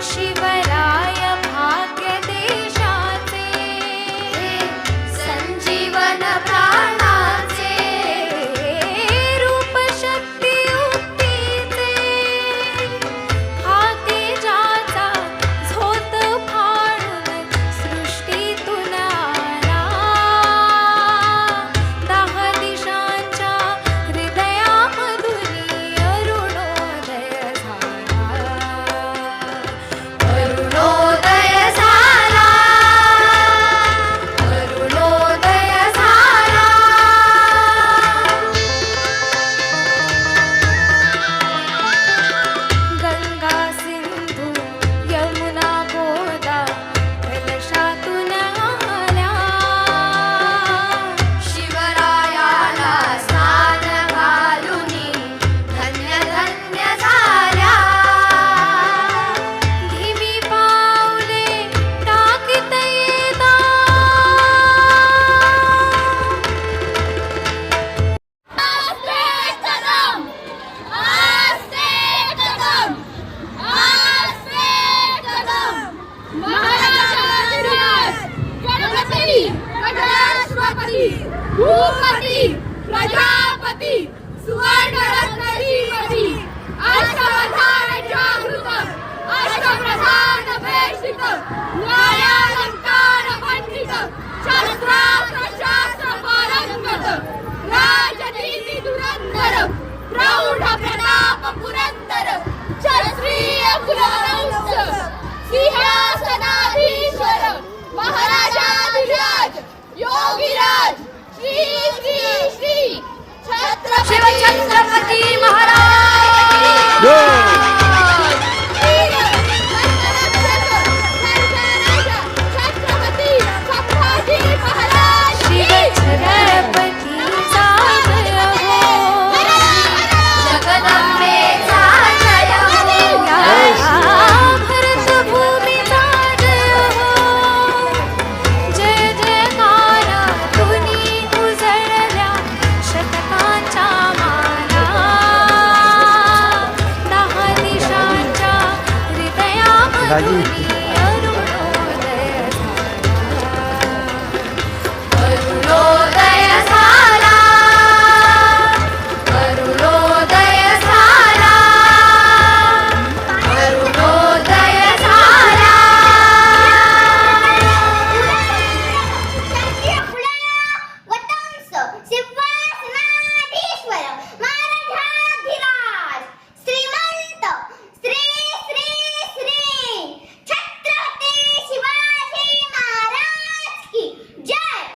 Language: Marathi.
she भूपती प्रजापती सुवर्ण रत्नपती अष्टप्रधान जागृत अष्टप्रधान भेषित न्यायालंकार पंडित शास्त्रास्त्र शास्त्र पारंगत राजनीति दुरंतर प्रौढ प्रताप पुरंदर क्षत्रिय कुलवंश सिंहासनाधीश्वर महाराजा মহারাজ। 大。